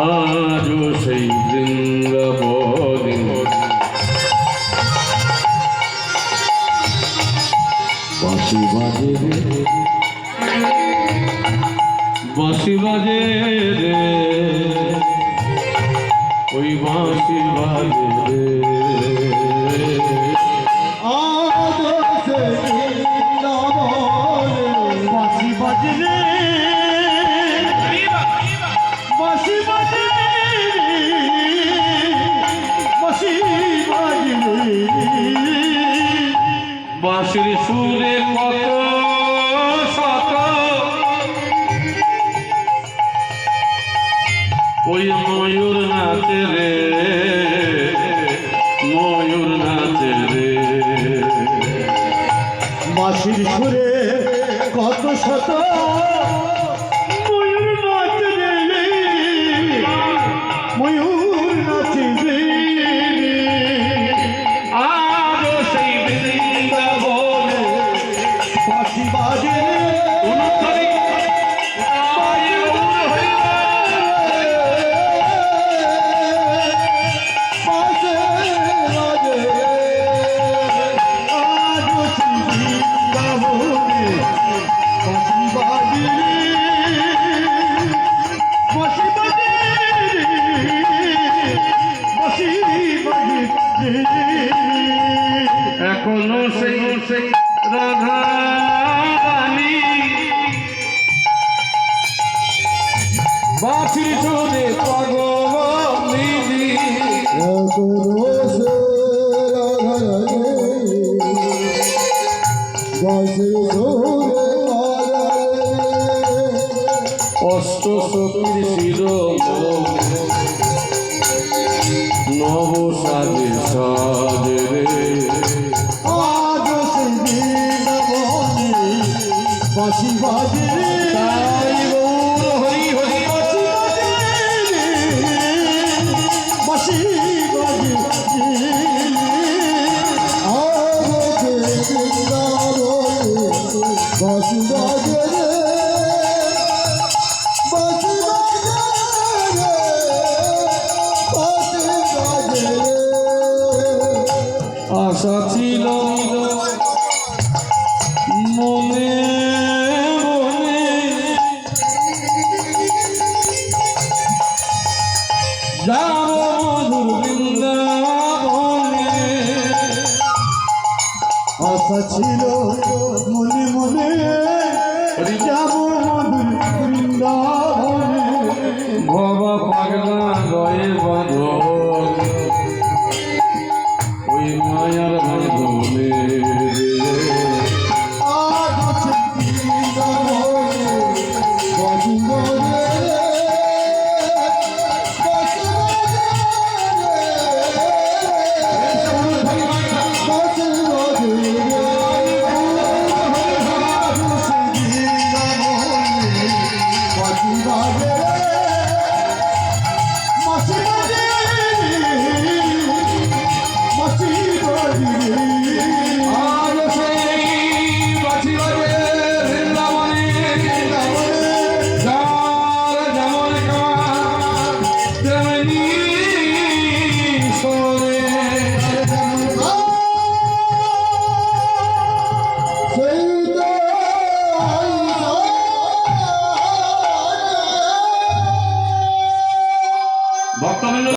আজও সেই বৃন্দাবনে বাঁশি বাজে রে। বাজে রে। ওই বাঁশি বাজে রে। বাঁশির সুরে কত শত ওই ময়ূর নাচে রে, ময়ূর নাচে রে। বাঁশির সুরে কত শত এখনও সেই সেই রাধা রানী বাঁশির সুরে পাগলিনী অষ্ট শির বাঁশি যাব মধুর বৃন্দাবনে। আশা ছিল মনে মনে যাব মধুর বৃন্দাবনে ভবা পাগলা ওই মায়ার